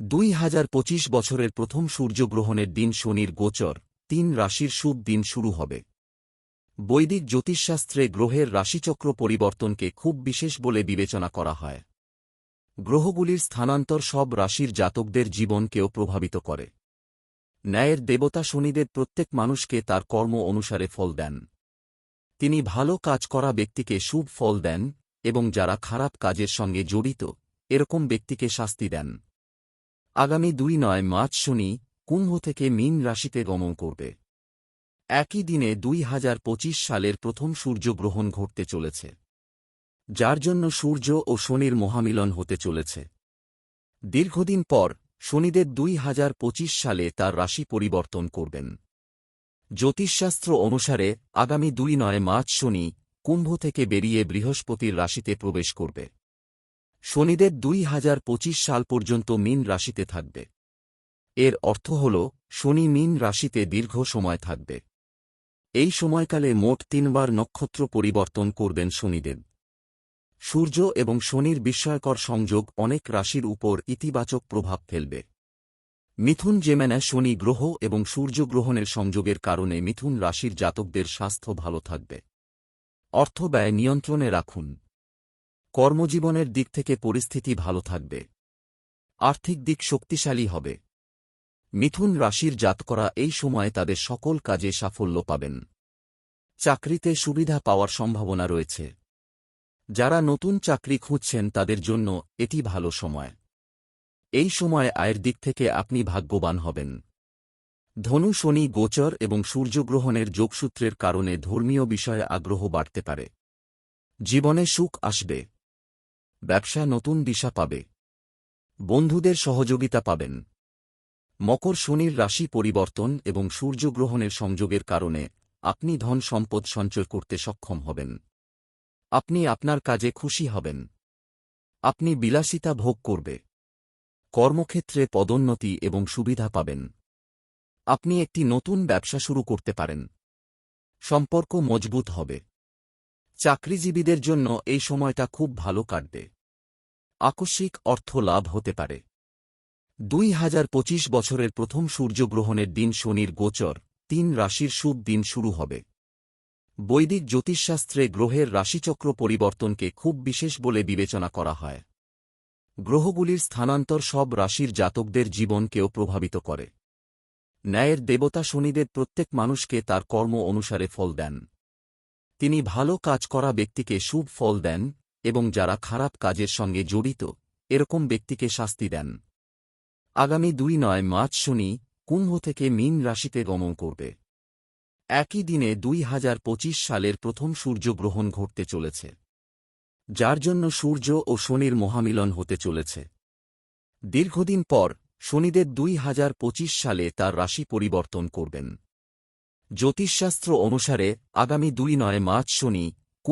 দুই হাজার পঁচিশ বছরের প্রথম সূর্যগ্রহণের দিন শনির গোচর, তিন রাশির শুভ দিন শুরু হবে। বৈদিক জ্যোতিষশাস্ত্রে গ্রহের রাশিচক্র পরিবর্তনকে খুব বিশেষ বলে বিবেচনা করা হয়। গ্রহগুলির স্থানান্তর সব রাশির জাতকদের জীবনকেও প্রভাবিত করে। ন্যায়ের দেবতা শনিদের প্রত্যেক মানুষকে তার কর্ম অনুসারে ফল দেন। তিনি ভালো কাজ করা ব্যক্তিকে শুভ ফল দেন এবং যারা খারাপ কাজের সঙ্গে জড়িত, এরকম ব্যক্তিকে শাস্তি দেন। আগামী দুই নয় মার্চ শনি কুম্ভ থেকে মীন রাশিতে গমন করবে। একই দিনে দুই হাজার পঁচিশ সালের প্রথম সূর্যগ্রহণ ঘটতে চলেছে। যার জন্য সূর্য ও শনির মহামিলন হতে চলেছে। দীর্ঘদিন পর শনিদেব দুই হাজার পঁচিশ সালে তার রাশি পরিবর্তন করবেন। জ্যোতিষশাস্ত্র অনুসারে আগামী দুই নয় মার্চ শনি কুম্ভ থেকে বেরিয়ে বৃহস্পতির রাশিতে প্রবেশ করবে। শনিদেব দুই হাজার পঁচিশ সাল পর্যন্ত মীন রাশিতে থাকবে। এর অর্থ হল, শনি মীন রাশিতে দীর্ঘ সময় থাকবে। এই সময়কালে মোট তিনবার নক্ষত্র পরিবর্তন করবেন শনিদেব। সূর্য এবং শনির বিস্ময়কর সংযোগ অনেক রাশির উপর ইতিবাচক প্রভাব ফেলবে। মিথুন জেমেনা শনি গ্রহ এবং সূর্যগ্রহণের সংযোগের কারণে মিথুন রাশির জাতকদের স্বাস্থ্য ভালো থাকবে। অর্থ ব্যয় নিয়ন্ত্রণে রাখুন। কর্মজীবনের দিক থেকে পরিস্থিতি ভালো থাকবে। আর্থিক দিক শক্তিশালী হবে। মিথুন রাশির জাতকরা এই সময় তাদের সকল কাজে সাফল্য পাবেন। চাকরিতে সুবিধা পাওয়ার সম্ভাবনা রয়েছে। যারা নতুন চাকরি খুঁজছেন তাদের জন্য এটি ভালো সময়। এই সময় আয়ের দিক থেকে আপনি ভাগ্যবান হবেন। ধনু শনি গোচর এবং সূর্যগ্রহণের যোগসূত্রের কারণে ধর্মীয় বিষয়ে আগ্রহ বাড়তে পারে। জীবনে সুখ আসবে। ব্যবসা নতুন দিশা পাবে। বন্ধুদের সহযোগিতা পাবেন। মকর শনির রাশি পরিবর্তন এবং সূর্যগ্রহণের সংযোগের কারণে আপনি ধন সম্পদ সঞ্চয় করতে সক্ষম হবেন। আপনি আপনার কাজে খুশি হবেন। আপনি বিলাসিতা ভোগ করবে। কর্মক্ষেত্রে পদোন্নতি এবং সুবিধা পাবেন। আপনি একটি নতুন ব্যবসা শুরু করতে পারেন। সম্পর্ক মজবুত হবে। চাকরিজীবীদের জন্য এই সময়টা খুব ভালো কাটবে। আকস্মিক অর্থ লাভ হতে পারে। দুই হাজার পঁচিশ বছরের প্রথম সূর্যগ্রহণের দিন শনির গোচর, তিন রাশির শুভ দিন শুরু হবে। বৈদিক জ্যোতিষশাস্ত্রে গ্রহের রাশিচক্র পরিবর্তনকে খুব বিশেষ বলে বিবেচনা করা হয়। গ্রহগুলির স্থানান্তর সব রাশির জাতকদের জীবনকেও প্রভাবিত করে। ন্যায়ের দেবতা শনিদের প্রত্যেক মানুষকে তার কর্ম অনুসারে ফল দেন। তিনি ভালো কাজ করা ব্যক্তিকে শুভ ফল দেন এবং যারা খারাপ কাজের সঙ্গে জড়িত, এরকম ব্যক্তিকে শাস্তি দেন। আগামী দুই নয় মার্চ শনি, কুম্ভ থেকে মীন রাশিতে গমন করবে। একই দিনে দুই হাজার পঁচিশ সালের প্রথম সূর্যগ্রহণ ঘটতে চলেছে। যার জন্য সূর্য ও শনির মহামিলন হতে চলেছে। দীর্ঘদিন পর শনিদের দুই হাজার পঁচিশ সালে তার রাশি পরিবর্তন করবেন। জ্যোতিষশাস্ত্র অনুসারে আগামী দুই নয় মার্চ শনি